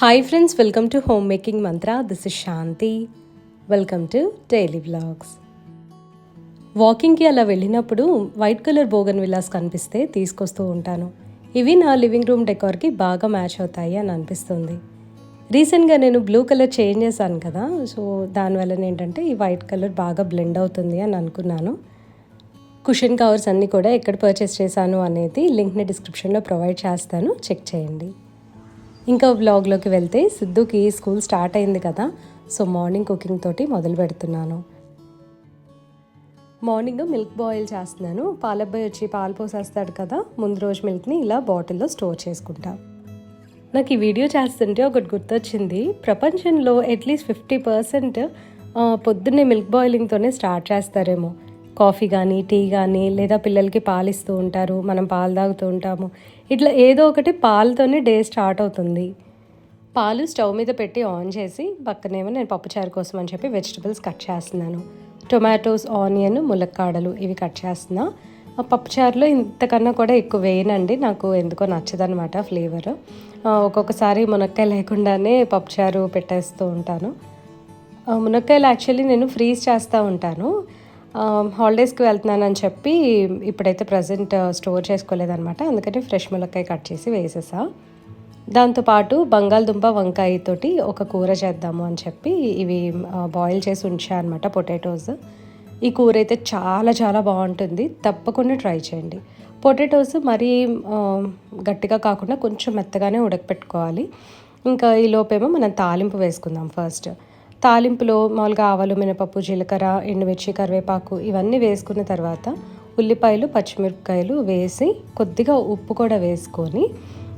Hi friends welcome to home making mantra this is Shanti welcome to daily blogs వాకింగ్కి అలా వెళ్ళినప్పుడు white colour బోగన్ Vilas కనిపిస్తే తీసుకొస్తూ ఉంటాను. ఇవి నా లివింగ్ రూమ్ డెకార్కి బాగా మ్యాచ్ అవుతాయి అని అనిపిస్తుంది. రీసెంట్గా నేను బ్లూ కలర్ చేంజ్ చేశాను కదా సో దానివల్ల ఏంటంటే ఈ వైట్ కలర్ బాగా బ్లెండ్ అవుతుంది అని అనుకున్నాను. కుషన్ కవర్స్ అన్నీ కూడా ఎక్కడ పర్చేస్ చేశాను అనేది లింక్ని డిస్క్రిప్షన్లో ప్రొవైడ్ చేస్తాను. చెక్ చేయండి. ఇంకా వ్లాగ్లోకి వెళ్తే సిద్ధుకి స్కూల్ స్టార్ట్ అయింది కదా. సో మార్నింగ్ కుకింగ్ తోటి మొదలు పెడుతున్నాను. మార్నింగ్ మిల్క్ బాయిల్ చేస్తున్నాను. పాలబ్బాయి వచ్చి పాలు పోసేస్తాడు కదా. ముందు రోజు మిల్క్ని ఇలా బాటిల్లో స్టోర్ చేసుకుంటా. నాకు ఈ వీడియో చేస్తుంటే ఒకటి గుర్తొచ్చింది. ప్రపంచంలో అట్లీస్ట్ ఫిఫ్టీ పర్సెంట్ పొద్దున్నే మిల్క్ బాయిలింగ్తోనే స్టార్ట్ చేస్తారేమో. కాఫీ కానీ టీ కానీ లేదా పిల్లలకి పాలు ఇస్తూ ఉంటారు మనం పాలు తాగుతూ ఉంటాము. ఇట్లా ఏదో ఒకటి పాలతోనే డే స్టార్ట్ అవుతుంది. పాలు స్టవ్ మీద పెట్టి ఆన్ చేసి పక్కనేమో నేను పప్పుచారు కోసం అని చెప్పి వెజిటబుల్స్ కట్ చేస్తున్నాను. టొమాటోస్ ఆనియన్ ములక్కాడలు ఇవి కట్ చేస్తున్నా. ఆ పప్పుచారులో ఇంతకన్నా కూడా ఎక్కువ వేయనండి. నాకు ఎందుకో నచ్చదనమాట ఫ్లేవర్. ఒక్కొక్కసారి మునక్కాయ లేకుండానే పప్పుచారు పెట్టేస్తూ ఉంటాను. మునక్కాయలు యాక్చువల్లీ నేను ఫ్రీజ్ చేస్తూ ఉంటాను. Um, హాలిడేస్కి వెళ్తున్నానని చెప్పి ఇప్పుడైతే ప్రజెంట్ స్టోర్ uh, చేసుకోలేదనమాట అందుకని ఫ్రెష్ ములక్కాయ కట్ చేసి వేసేసా. దాంతోపాటు బంగాళదుంప వంకాయతోటి ఒక కూర చేద్దాము అని చెప్పి ఇవి uh, బాయిల్ చేసి ఉంచా అనమాట పొటాటోస్ ఈ కూర అయితే చాలా చాలా బాగుంటుంది. తప్పకుండా ట్రై చేయండి. పొటాటోస్ మరీ um, గట్టిగా కాకుండా కొంచెం మెత్తగానే ఉడకపెట్టుకోవాలి. ఇంకా ఈ లోపేమో మనం తాలింపు వేసుకుందాం ఫస్ట్ తాలింపులో మామూలుగా ఆవాలు మినపప్పు జీలకర్ర ఎండుమిర్చి కరివేపాకు ఇవన్నీ వేసుకున్న తర్వాత ఉల్లిపాయలు పచ్చిమిరపకాయలు వేసి కొద్దిగా ఉప్పు కూడా వేసుకొని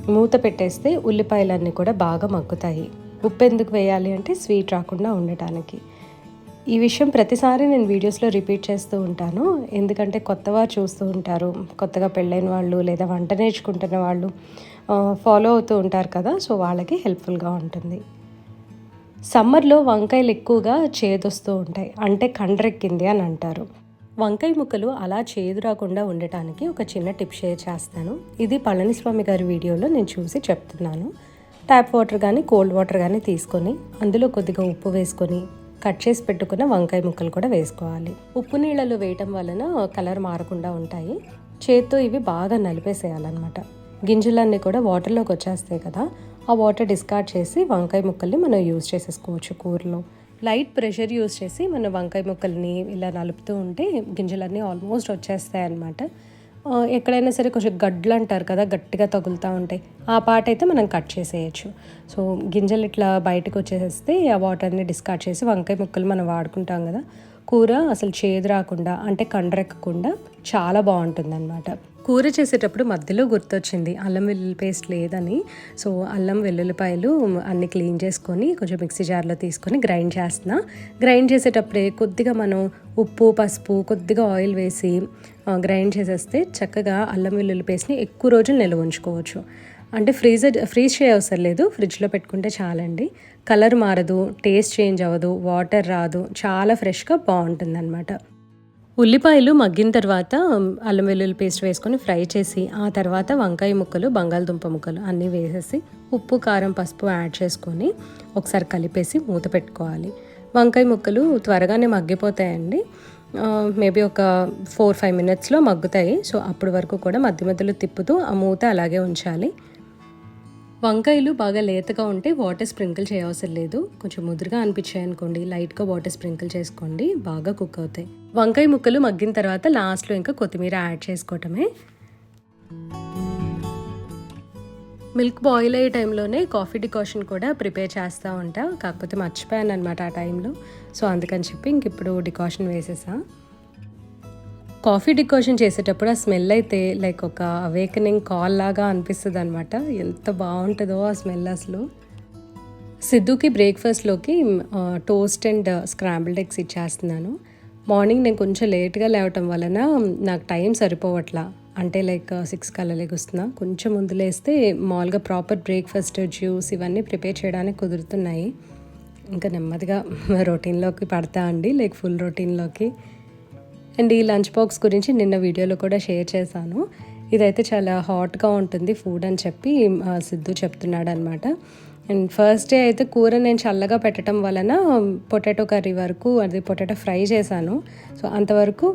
మూత పెట్టేస్తే ఉల్లిపాయలన్నీ కూడా బాగా మగ్గుతాయి. ఉప్పు ఎందుకు వేయాలి అంటే స్వీట్ రాకుండా ఉండటానికి. ఈ విషయం ప్రతిసారి నేను వీడియోస్లో రిపీట్ చేస్తూ ఉంటాను. ఎందుకంటే కొత్తవారు చూస్తూ ఉంటారు. కొత్తగా పెళ్ళైన వాళ్ళు లేదా వంట నేర్చుకుంటున్న వాళ్ళు ఫాలో అవుతూ ఉంటారు కదా సో వాళ్ళకి హెల్ప్ఫుల్గా ఉంటుంది. సమ్మర్లో వంకాయలు ఎక్కువగా చేదొస్తూ ఉంటాయి. అంటే కండ్రెక్కింది అని అంటారు. వంకాయ ముక్కలు అలా చేదు రాకుండా ఉండటానికి ఒక చిన్న టిప్ షేర్ చేస్తాను. ఇది పళనిస్వామి గారి వీడియోలో నేను చూసి చెప్తున్నాను. ట్యాప్ వాటర్ కానీ కోల్డ్ వాటర్ కానీ తీసుకొని అందులో కొద్దిగా ఉప్పు వేసుకొని కట్ చేసి పెట్టుకున్న వంకాయ ముక్కలు కూడా వేసుకోవాలి. ఉప్పు నీళ్ళలో వేయటం వలన కలర్ మారకుండా ఉంటాయి. చేత్తో ఇవి బాగా నలిపేసేయాలన్నమాట. గింజలన్నీ కూడా వాటర్లోకి వచ్చేస్తాయి కదా. ఆ వాటర్ డిస్కార్డ్ చేసి వంకాయ ముక్కల్ని మనం యూజ్ చేసేసుకోవచ్చు కూరలో. లైట్ ప్రెషర్ యూజ్ చేసి మన వంకాయ ముక్కల్ని ఇలా నలుపుతూ ఉంటే గింజలన్నీ ఆల్మోస్ట్ వచ్చేస్తాయి అన్నమాట. ఎక్కడైనా సరే కొంచెం గడ్డలు అంటారు కదా గట్టిగా తగులుతూ ఉంటాయి. ఆ పాట అయితే మనం కట్ చేసేయచ్చు. సో గింజలు ఇట్లా బయటకు వచ్చేసేస్తే ఆ వాటర్ని డిస్కార్డ్ చేసి వంకాయ ముక్కలు మనం వాడుకుంటాం కదా కూర అసలు చేదు రాకుండా అంటే కండ్రెక్కకుండా చాలా బాగుంటుంది అనమాట కూర చేసేటప్పుడు మధ్యలో గుర్తొచ్చింది. అల్లం వెల్లుల్లి పేస్ట్ లేదని. సో అల్లం వెల్లుల్లిపాయలు అన్ని క్లీన్ చేసుకొని కొంచెం మిక్సీ జార్లో తీసుకొని గ్రైండ్ చేస్తున్నా. గ్రైండ్ చేసేటప్పుడే కొద్దిగా మనం ఉప్పు పసుపు కొద్దిగా ఆయిల్ వేసి గ్రైండ్ చేసేస్తే చక్కగా అల్లం వెల్లుల్లి పేస్ట్ని ఎక్కువ రోజులు నిల్వ ఉంచుకోవచ్చు. అంటే ఫ్రీజర్ ఫ్రీజ్ చేయవసరం లేదు. ఫ్రిడ్జ్లో పెట్టుకుంటే చాలండి. కలర్ మారదు టేస్ట్ చేంజ్ అవ్వదు వాటర్ రాదు. చాలా ఫ్రెష్గా బాగుంటుంది అనమాట ఉల్లిపాయలు మగ్గిన తర్వాత అల్లం వెల్లుల్లి పేస్ట్ వేసుకొని ఫ్రై చేసి ఆ తర్వాత వంకాయ ముక్కలు బంగాళదుంప ముక్కలు అన్నీ వేసేసి ఉప్పు కారం పసుపు యాడ్ చేసుకొని ఒకసారి కలిపేసి మూత పెట్టుకోవాలి. వంకాయ ముక్కలు త్వరగానే మగ్గిపోతాయండి. మేబీ ఒక ఫోర్ ఫైవ్ మినిట్స్లో మగ్గుతాయి. సో అప్పటి వరకు కూడా మధ్య మధ్యలో తిప్పుతూ ఆ మూత అలాగే ఉంచాలి. వంకాయలు బాగా లేతగా ఉంటే వాటర్ స్ప్రింకిల్ చేయవసరం లేదు. కొంచెం ముదురుగా అనిపించాయి అనుకోండి. లైట్గా వాటర్ స్ప్రింకిల్ చేసుకోండి. బాగా కుక్ అవుతాయి. వంకాయ ముక్కలు మగ్గిన తర్వాత లాస్ట్లో ఇంకా కొత్తిమీర యాడ్ చేసుకోవటమే. మిల్క్ బాయిల్ అయ్యే టైంలోనే కాఫీ డికాషన్ కూడా ప్రిపేర్ చేస్తూ ఉంటా. కాకపోతే మర్చిపోయాను అనమాట ఆ టైంలో. సో అందుకని చెప్పి ఇంక ఇప్పుడు డికాషన్ వేసేసా. కాఫీ డికాషన్ చేసేటప్పుడు ఆ స్మెల్ అయితే లైక్ ఒక అవేకనింగ్ కాల్ లాగా అనిపిస్తుంది అనమాట ఎంత బాగుంటుందో ఆ స్మెల్ అసలు. సిద్ధుకి బ్రేక్ఫాస్ట్లోకి టోస్ట్ అండ్ స్క్రాంబుల్డ్ ఎగ్స్ ఇచ్చేస్తున్నాను. మార్నింగ్ నేను కొంచెం లేట్గా లేవటం వలన నాకు టైం సరిపోవట్లా. అంటే లైక్ uh, సిక్స్ కల్లా లెగుస్తున్నా. కొంచెం ముందు లేస్తే మామూలుగా ప్రాపర్ బ్రేక్ఫాస్ట్ జ్యూస్ ఇవన్నీ ప్రిపేర్ చేయడానికి కుదురుతున్నాయి. ఇంకా నెమ్మదిగా రొటీన్లోకి పడతా అండి. లైక్ ఫుల్ రొటీన్లోకి అండ్ ఈ లంచ్ బాక్స్ గురించి నిన్న వీడియోలో కూడా షేర్ చేశాను. ఇదైతే చాలా హాట్గా ఉంటుంది ఫుడ్ అని చెప్పి సిద్ధు చెప్తున్నాడు అనమాట అండ్ ఫస్ట్ డే అయితే కూర నేను చల్లగా పెట్టడం వలన పొటాటో కర్రీ వరకు అది పొటాటో ఫ్రై చేశాను. సో అంతవరకు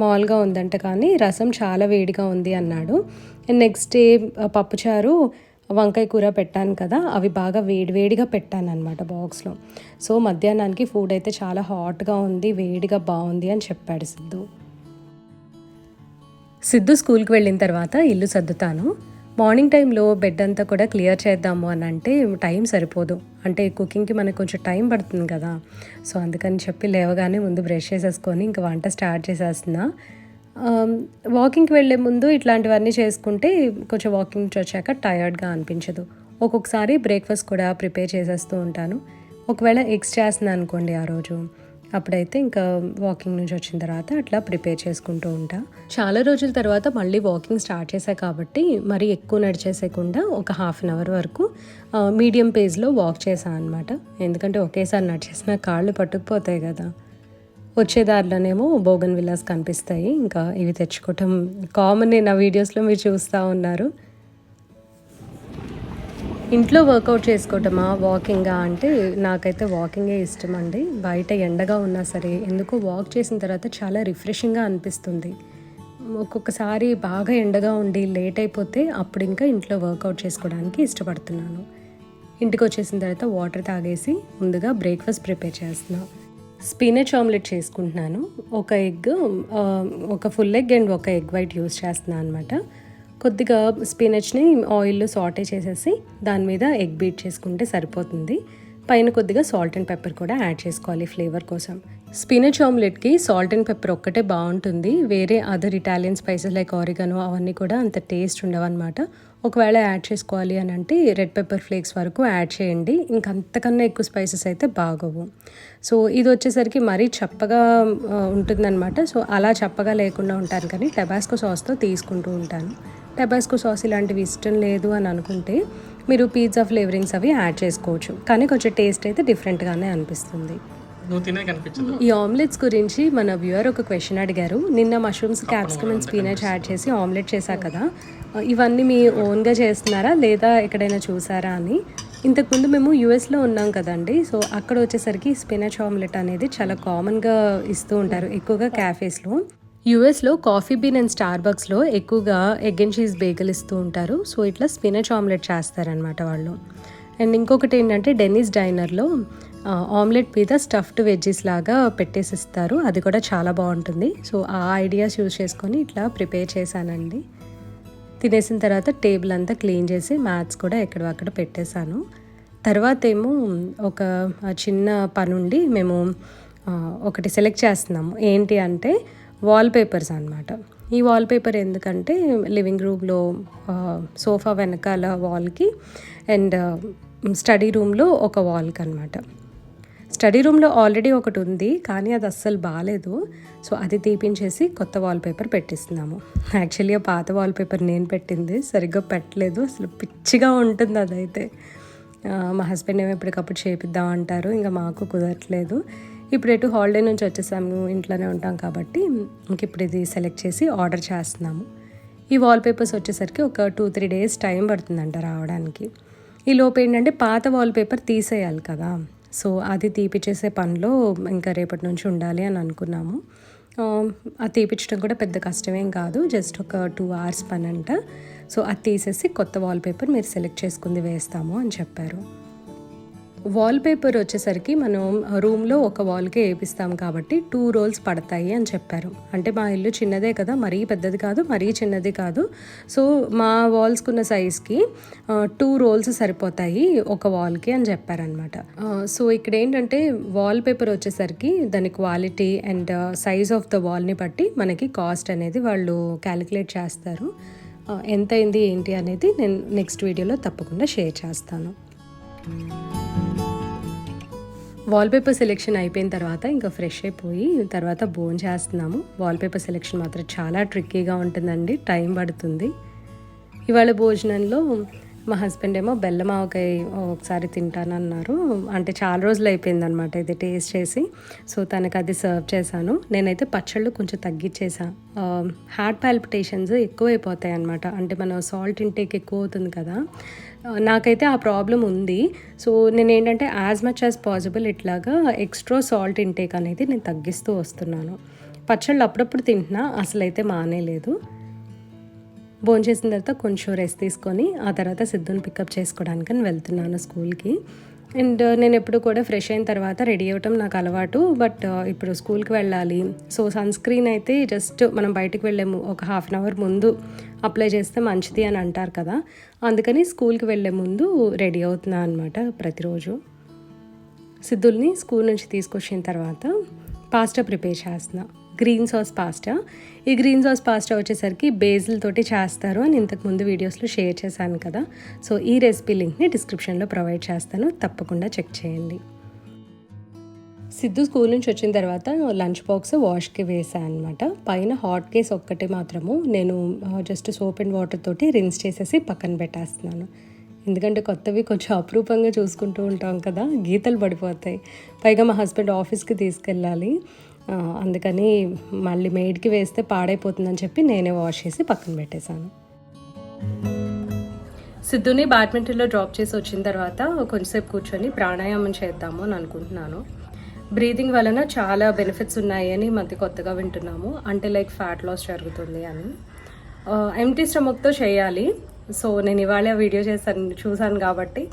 మామూలుగా ఉందంట కానీ రసం చాలా వేడిగా ఉంది అన్నాడు. అండ్ నెక్స్ట్ డే పప్పుచారు వంకాయ కూర పెట్టాను కదా అవి బాగా వేడివేడిగా పెట్టాను అనమాట బాక్స్లో. సో మధ్యాహ్నానికి ఫుడ్ అయితే చాలా హాట్గా ఉంది వేడిగా బాగుంది అని చెప్పాడు సిద్ధు. సిద్ధు స్కూల్కి వెళ్ళిన తర్వాత ఇల్లు సర్దుతాను. మార్నింగ్ టైంలో బెడ్ అంతా కూడా క్లియర్ చేద్దాము అని అంటే టైం సరిపోదు. అంటే కుకింగ్కి మనకు కొంచెం టైం పడుతుంది కదా. సో అందుకని చెప్పి లేవగానే ముందు బ్రష్ చేసేసుకొని ఇంకా వంట స్టార్ట్ చేసేస్తున్నా. Um, వాకింగ్కి వెళ్ళే ముందు ఇట్లాంటివన్నీ చేసుకుంటే కొంచెం వాకింగ్ వచ్చాక టయర్డ్గా అనిపించదు. ఒక్కొక్కసారి బ్రేక్ఫాస్ట్ కూడా ప్రిపేర్ చేసేస్తూ ఉంటాను. ఒకవేళ ఎగ్స్ చేస్తున్నాను అనుకోండి ఆ రోజు. అప్పుడైతే ఇంకా వాకింగ్ నుంచి వచ్చిన తర్వాత అట్లా ప్రిపేర్ చేసుకుంటూ ఉంటా. చాలా రోజుల తర్వాత మళ్ళీ వాకింగ్ స్టార్ట్ చేశా కాబట్టి మరీ ఎక్కువ నడిచేసేయకుండా ఒక హాఫ్ అన్ అవర్ వరకు మీడియం పేజ్లో వాక్ చేశాను అనమాట ఎందుకంటే ఒకేసారి నడిచేసిన కాళ్ళు పట్టుకుపోతాయి కదా. వచ్చే దారిలోనేమో బోగన్ విల్లాస్ కనిపిస్తాయి. ఇంకా ఇవి తెచ్చుకోవటం కామన్ నా వీడియోస్లో మీరు చూస్తూ ఉన్నారు. ఇంట్లో వర్కౌట్ చేసుకోవటమా? వాకింగా అంటే నాకైతే వాకింగే ఇష్టం అండి బయట ఎండగా ఉన్నా సరే ఎందుకో వాక్ చేసిన తర్వాత చాలా రిఫ్రెషింగ్గా అనిపిస్తుంది. ఒక్కొక్కసారి బాగా ఎండగా ఉండి లేట్ అయిపోతే అప్పుడు ఇంకా ఇంట్లో వర్కౌట్ చేసుకోవడానికి ఇష్టపడుతున్నాను. ఇంటికి వచ్చేసిన తర్వాత వాటర్ తాగేసి ముందుగా బ్రేక్ఫాస్ట్ ప్రిపేర్ చేస్తున్నాను స్పినచ్ ఆమ్లెట్ చేసుకుంటున్నాను. ఒక ఎగ్ ఒక ఫుల్ ఎగ్ అండ్ ఒక ఎగ్ వైట్ యూస్ చేస్తున్నాను అనమాట కొద్దిగా స్పినచ్ని ఆయిల్లో సాటే చేసేసి దాని మీద ఎగ్ బీట్ చేసుకుంటే సరిపోతుంది. పైన కొద్దిగా సాల్ట్ అండ్ పెప్పర్ కూడా యాడ్ చేసుకోవాలి ఫ్లేవర్ కోసం. స్పినచ్ ఆమ్లెట్కి సాల్ట్ అండ్ పెప్పర్ ఒక్కటే బాగుంటుంది. వేరే other Italian spices like oregano అవన్నీ కూడా అంత టేస్ట్ ఉండవన్నమాట. ఒకవేళ యాడ్ చేసుకోవాలి అని అంటే రెడ్ పెప్పర్ ఫ్లేక్స్ వరకు యాడ్ చేయండి. ఇంక అంతకన్నా ఎక్కువ స్పైసెస్ అయితే బాగోవు. సో ఇది వచ్చేసరికి మరీ చప్పగా ఉంటుందన్నమాట. సో అలా చప్పగా లేకుండా ఉంటాను కానీ టబాస్కో సాస్తో తీసుకుంటూ ఉంటాను. టబాస్కో సాస్ ఇలాంటివి ఇష్టం లేదు అని అనుకుంటే మీరు పిజ్జా ఫ్లేవరింగ్స్ అవి యాడ్ చేసుకోవచ్చు. కానీ కొంచెం టేస్ట్ అయితే డిఫరెంట్గానే అనిపిస్తుంది. ఈ ఆమ్లెట్స్ గురించి మన వ్యూవర్ ఒక క్వశ్చన్ అడిగారు. నిన్న mushrooms capsicum and spinach add చేసి ఆమ్లెట్ చేశా కదా. ఇవన్నీ మీ ఓన్గా చేస్తున్నారా? లేదా ఎక్కడైనా చూసారా అని? ఇంతకుముందు మేము యూఎస్లో ఉన్నాం కదండి. సో అక్కడ వచ్చేసరికి స్పినచ్ ఆమ్లెట్ అనేది చాలా కామన్గా ఇస్తూ ఉంటారు. ఎక్కువగా క్యాఫేస్లో యూఎస్లో కాఫీ బీన్ అండ్ స్టార్ బక్స్లో ఎక్కువగా ఎగ్ అండ్ చీజ్ బేగల్ ఇస్తూ ఉంటారు. సో ఇట్లా స్పినచ్ ఆమ్లెట్ చేస్తారనమాట వాళ్ళు. అండ్ ఇంకొకటి ఏంటంటే డెన్నిస్ డైనర్లో ఆమ్లెట్ మీద స్టఫ్డ్ వెజ్జెస్ లాగా పెట్టేసి ఇస్తారు అది కూడా చాలా బాగుంటుంది. సో ఆ ఐడియాస్ యూజ్ చేసుకొని ఇట్లా ప్రిపేర్ చేశానండి. తినేసిన తర్వాత టేబుల్ అంతా క్లీన్ చేసి మ్యాథ్స్ కూడా ఎక్కడక్కడ పెట్టేశాను. తర్వాత ఏమో ఒక చిన్న చిన్న పనుండి మేము ఒకటి సెలెక్ట్ చేస్తున్నాము. ఏంటి అంటే వాల్ పేపర్స్ అనమాట ఈ వాల్ పేపర్ ఎందుకంటే లివింగ్ రూమ్లో సోఫా వెనకాల వాల్కి అండ్ స్టడీ రూమ్లో ఒక వాల్కి అనమాట స్టడీ రూమ్లో ఆల్రెడీ ఒకటి ఉంది కానీ అది అస్సలు బాగాలేదు సో అది తీపించేసి కొత్త వాల్పేపర్ పెట్టిస్తున్నాము. యాక్చువల్లీ ఆ పాత వాల్పేపర్ నేను పెట్టింది సరిగ్గా పెట్టలేదు. అసలు పిచ్చిగా ఉంటుంది అదైతే. మా హస్బెండ్ ఏమో ఎప్పటికప్పుడు చేపిద్దాం అంటారు ఇంకా మాకు కుదరట్లేదు. ఇప్పుడు ఎటు హాలిడే నుంచి వచ్చేసాము ఇంట్లోనే ఉంటాం కాబట్టి ఇంక ఇప్పుడు ఇది సెలెక్ట్ చేసి ఆర్డర్ చేస్తున్నాము. ఈ వాల్పేపర్స్ వచ్చేసరికి ఒక టూ త్రీ డేస్ టైం పడుతుందంట రావడానికి. ఈ లోపు ఏంటంటే పాత వాల్పేపర్ తీసేయాలి కదా. సో అది తీపిచ్చేసే పనిలో ఇంకా రేపటి నుంచి ఉండాలి అని అనుకున్నాము. ఆ, అది తీపించడం కూడా పెద్ద కష్టమేం కాదు. జస్ట్ ఒక టూ అవర్స్ పని అంట సో అది తీసేసి కొత్త వాల్పేపర్ మీరు సెలెక్ట్ చేసుకుంది వేస్తాము అని చెప్పారు. వాల్పేపర్ వచ్చేసరికి మనం రూమ్లో ఒక వాల్కే వేపిస్తాం కాబట్టి టూ రోల్స్ పడతాయి అని చెప్పారు. అంటే మా ఇల్లు చిన్నదే కదా మరీ పెద్దది కాదు మరీ చిన్నది కాదు. సో మా వాల్స్కున్న సైజ్కి టూ రోల్స్ సరిపోతాయి ఒక వాల్కి అని చెప్పారనమాట సో ఇక్కడ ఏంటంటే వాల్ పేపర్ వచ్చేసరికి దాని quality and size of the వాల్ని బట్టి మనకి కాస్ట్ అనేది వాళ్ళు క్యాలిక్యులేట్ చేస్తారు. ఎంత అయింది ఏంటి అనేది నేను నెక్స్ట్ వీడియోలో తప్పకుండా షేర్ చేస్తాను. వాల్పేపర్ సెలెక్షన్ అయిపోయిన తర్వాత ఇంకా ఫ్రెష్ అయిపోయి తర్వాత బోన్ చేస్తున్నాము. వాల్పేపర్ సెలెక్షన్ మాత్రం చాలా ట్రిక్కీగా ఉంటుందండి. టైం పడుతుంది. ఇవాళ భోజనంలో మా హస్బెండ్ ఏమో బెల్లం ఆవకాయ ఒకసారి తింటానన్నారు. అంటే చాలా రోజులు అయిపోయింది అనమాట ఇది టేస్ట్ చేసి. సో తనకు అది సర్వ్ చేశాను. నేనైతే పచ్చళ్ళు కొంచెం తగ్గించేసా హార్ట్ పాల్పిటేషన్స్ ఎక్కువైపోతాయి అనమాట అంటే మన సాల్ట్ ఇంటేక్ ఎక్కువ అవుతుంది కదా నాకైతే ఆ ప్రాబ్లం ఉంది. సో నేను ఏంటంటే యాజ్ మచ్ యాజ్ పాసిబుల్ ఇట్లాగా ఎక్స్ట్రా సాల్ట్ ఇంటేక్ అనేది నేను తగ్గిస్తూ వస్తున్నాను. పచ్చళ్ళు అప్పుడప్పుడు తింటున్నా అసలు అయితే మానేలేదు. భోంచేసిన తర్వాత కొంచెం రెస్ట్ తీసుకొని ఆ తర్వాత సిద్ధుని పికప్ చేసుకోవడానికి అని వెళ్తున్నాను స్కూల్కి. అండ్ నేను ఎప్పుడు కూడా ఫ్రెష్ అయిన తర్వాత రెడీ అవ్వటం నాకు అలవాటు. బట్ uh, ఇప్పుడు స్కూల్కి వెళ్ళాలి. సో సన్ స్క్రీన్ అయితే జస్ట్ మనం బయటకు వెళ్ళే ము- ఒక హాఫ్ అన్ అవర్ ముందు అప్లై చేస్తే మంచిది అని అంటారు కదా. అందుకని స్కూల్కి వెళ్ళే ముందు రెడీ అవుతున్నా అనమాట ప్రతిరోజు. సిద్ధుల్ని స్కూల్ నుంచి తీసుకొచ్చిన తర్వాత పాస్టా ప్రిపేర్ చేస్తున్నాను గ్రీన్ సాస్ పాస్టా. ఈ గ్రీన్ సాస్ పాస్టా వచ్చేసరికి బేజిల్ తోటి చేస్తారు అని ఇంతకుముందు వీడియోస్లో షేర్ చేశాను కదా. సో ఈ రెసిపీ లింక్ని డిస్క్రిప్షన్లో ప్రొవైడ్ చేస్తాను. తప్పకుండా చెక్ చేయండి. సిద్ధు స్కూల్ నుంచి వచ్చిన తర్వాత లంచ్ బాక్స్ వాష్కి వేసాను అనమాట పైన హాట్ కేస్ ఒక్కటి మాత్రము. నేను జస్ట్ సోప్ అండ్ వాటర్ తోటి రిన్స్ చేసేసి పక్కన పెట్టేస్తున్నాను. ఎందుకంటే కొత్తవి కొంచెం అపురూపంగా చూసుకుంటూ ఉంటాం కదా. గీతలు పడిపోతాయి. పైగా మా హస్బెండ్ ఆఫీస్కి తీసుకెళ్ళాలి. అందుకని మళ్ళీ మేడ్కి వేస్తే పాడైపోతుందని చెప్పి నేనే వాష్ చేసి పక్కన పెట్టేశాను. సిద్ధుని బ్యాడ్మింటన్లో డ్రాప్ చేసి వచ్చిన తర్వాత కొంచెంసేపు కూర్చొని ప్రాణాయామం చేద్దాము అని అనుకుంటున్నాను. బ్రీదింగ్ వలన చాలా బెనిఫిట్స్ ఉన్నాయి అని మధ్య కొత్తగా వింటున్నాము. అంటే లైక్ ఫ్యాట్ లాస్ జరుగుతుంది అని. ఎంటీ స్టమక్తో చేయాలి. సో నేను ఇవాళ వీడియో చేశాను చూశాను కాబట్టి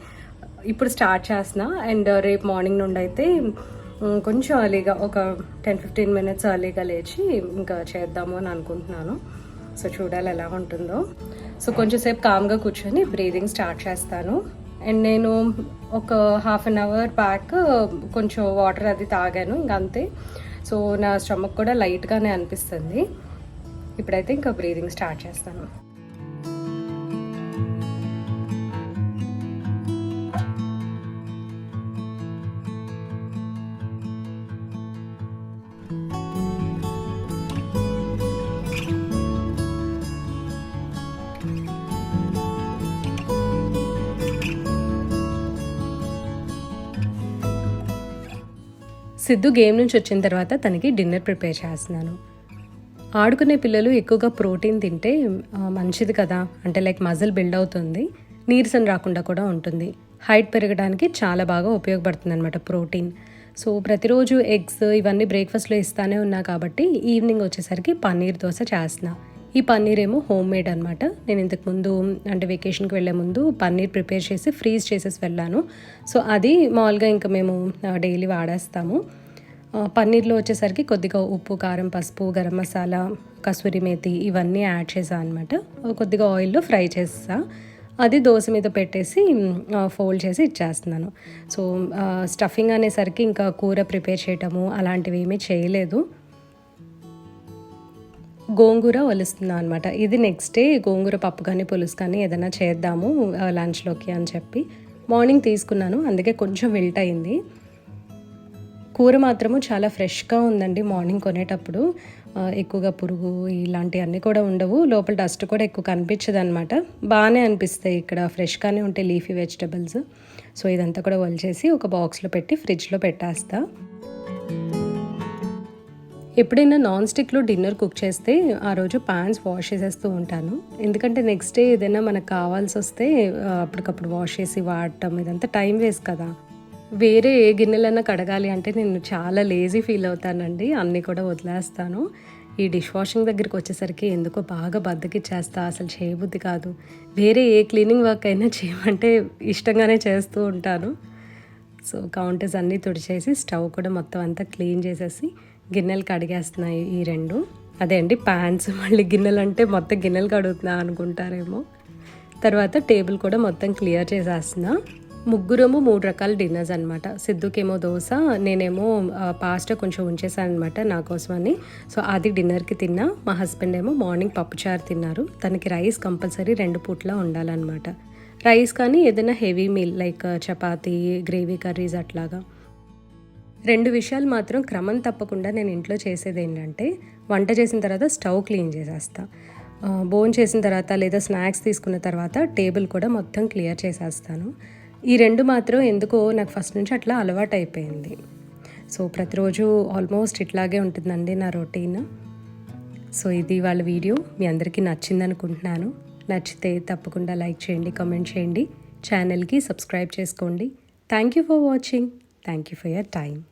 ఇప్పుడు స్టార్ట్ చేసిన అండ్ రేపు మార్నింగ్ నుండి అయితే కొంచెం అర్లీగా ఒక టెన్ ఫిఫ్టీన్ మినిట్స్ అర్లీగా లేచి ఇంకా చేద్దాము అని అనుకుంటున్నాను. సో చూడాలి ఎలా ఉంటుందో. సో కొంచెంసేపు కామ్గా కూర్చొని బ్రీదింగ్ స్టార్ట్ చేస్తాను. అండ్ నేను ఒక హాఫ్ అన్ అవర్ బ్యాక్ కొంచెం వాటర్ అది తాగాను ఇంక అంతే. సో నా స్టమక్ కూడా లైట్గానే అనిపిస్తుంది. ఇప్పుడైతే ఇంకా బ్రీదింగ్ స్టార్ట్ చేస్తాను. సిద్ధు గేమ్ నుంచి వచ్చిన తర్వాత తనకి డిన్నర్ ప్రిపేర్ చేస్తున్నాను. ఆడుకునే పిల్లలు ఎక్కువగా ప్రోటీన్ తింటే మంచిది కదా. అంటే లైక్ మజిల్ బిల్డ్ అవుతుంది నీరసం రాకుండా కూడా ఉంటుంది. హైట్ పెరగడానికి చాలా బాగా ఉపయోగపడుతుంది అనమాట ప్రోటీన్. సో ప్రతిరోజు ఎగ్స్ ఇవన్నీ బ్రేక్ఫాస్ట్లో ఇస్తానే ఉన్నా కాబట్టి ఈవినింగ్ వచ్చేసరికి పన్నీర్ దోశ చేస్తున్నా. ఈ పన్నీర్ ఏమో హోమ్ మేడ్ అనమాట నేను ఇంతకు ముందు అంటే వెకేషన్కి వెళ్ళే ముందు పన్నీర్ ప్రిపేర్ చేసి ఫ్రీజ్ చేసేసి వెళ్ళాను. సో అది మామూలుగా ఇంకా మేము డైలీ వాడేస్తాము. పన్నీర్లో వచ్చేసరికి కొద్దిగా ఉప్పు కారం పసుపు గరం మసాలా కసూరి మేతి ఇవన్నీ యాడ్ చేసాను అనమాట కొద్దిగా ఆయిల్లో ఫ్రై చేస్తా అది దోశ మీద పెట్టేసి ఫోల్డ్ చేసి ఇచ్చేస్తున్నాను. సో స్టఫింగ్ అనేసరికి ఇంకా కూర ప్రిపేర్ చేయటము అలాంటివి ఏమీ చేయలేదు. గోంగూర ఒలుస్తున్నాను అనమాట ఇది నెక్స్ట్ డే గోంగూర పప్పు కానీ పులుసు కానీ ఏదైనా చేద్దాము లంచ్లోకి అని చెప్పి. మార్నింగ్ తీసుకున్నాను అందుకే కొంచెం విల్ట్ అయింది. కూర మాత్రము చాలా ఫ్రెష్గా ఉందండి మార్నింగ్ కొనేటప్పుడు. ఎక్కువగా పురుగు ఇలాంటివన్నీ కూడా ఉండవు. లోపల డస్ట్ కూడా ఎక్కువ కనిపించదు అనమాట బాగానే అనిపిస్తాయి ఇక్కడ. ఫ్రెష్గానే ఉంటాయి లీఫీ వెజిటబుల్స్. సో ఇదంతా కూడా వలిచేసి ఒక బాక్స్లో పెట్టి ఫ్రిడ్జ్లో పెట్టేస్తా. ఎప్పుడైనా నాన్ స్టిక్లో డిన్నర్ కుక్ చేస్తే ఆ రోజు ప్యాన్స్ వాష్ చేసేస్తూ ఉంటాను. ఎందుకంటే నెక్స్ట్ డే ఏదైనా మనకు కావాల్సి వస్తే అప్పటికప్పుడు వాష్ చేసి వాడటం ఇదంతా టైం వేస్ట్ కదా. వేరే ఏ గిన్నెలైనా కడగాలి అంటే నేను చాలా లేజీ ఫీల్ అవుతానండి. అన్నీ కూడా వదిలేస్తాను. ఈ డిష్ వాషింగ్ దగ్గరికి వచ్చేసరికి ఎందుకో బాగా బద్దకిచ్చేస్తా. అసలు చేయబుద్ధి కాదు. వేరే ఏ క్లీనింగ్ వర్క్ అయినా చేయమంటే ఇష్టంగానే చేస్తూ ఉంటాను. సో కౌంటర్స్ అన్నీ తుడిచేసి స్టవ్ కూడా మొత్తం అంతా క్లీన్ చేసేసి గిన్నెలు కడిగేస్తున్నాయి ఈ రెండు. అదే అండి ప్యాన్స్ మళ్ళీ గిన్నెలు అంటే మొత్తం గిన్నెలు కడుగుతున్నా అనుకుంటారేమో. తర్వాత టేబుల్ కూడా మొత్తం క్లియర్ చేసేస్తున్నా. ముగ్గురము మూడు రకాల డిన్నర్స్ అనమాట సిద్ధుకేమో దోశ నేనేమో ఆ, పాస్టా కొంచెం ఉంచేసాను అనమాట నా కోసమని. సో అది డిన్నర్కి తిన్నా. మా హస్బెండ్ ఏమో మార్నింగ్ పప్పుచారు తిన్నారు. తనకి రైస్ కంపల్సరీ రెండు పూట్లా ఉండాలన్నమాట. రైస్ కానీ ఏదైనా heavy meal like chapati gravy curries అట్లాగా. రెండు విషయాలు మాత్రం క్రమం తప్పకుండా నేను ఇంట్లో చేసేది ఏంటంటే వంట చేసిన తర్వాత స్టవ్ క్లీన్ చేసేస్తా. బోన్ చేసిన తర్వాత లేదా స్నాక్స్ తీసుకున్న తర్వాత టేబుల్ కూడా మొత్తం క్లియర్ చేసేస్తాను. ఈ రెండు మాత్రం ఎందుకో నాకు ఫస్ట్ నుంచి అట్లా అలవాటు అయిపోయింది సో ప్రతిరోజు ఆల్మోస్ట్ ఇట్లాగే ఉంటుందండి నా రొటీన్. సో ఇది వాళ్ళ వీడియో. మీ అందరికీ నచ్చింది అనుకుంటున్నాను నచ్చితే తప్పకుండా లైక్ చేయండి కామెంట్ చేయండి. ఛానల్కి సబ్స్క్రైబ్ చేసుకోండి. Thank you for watching. Thank you for your time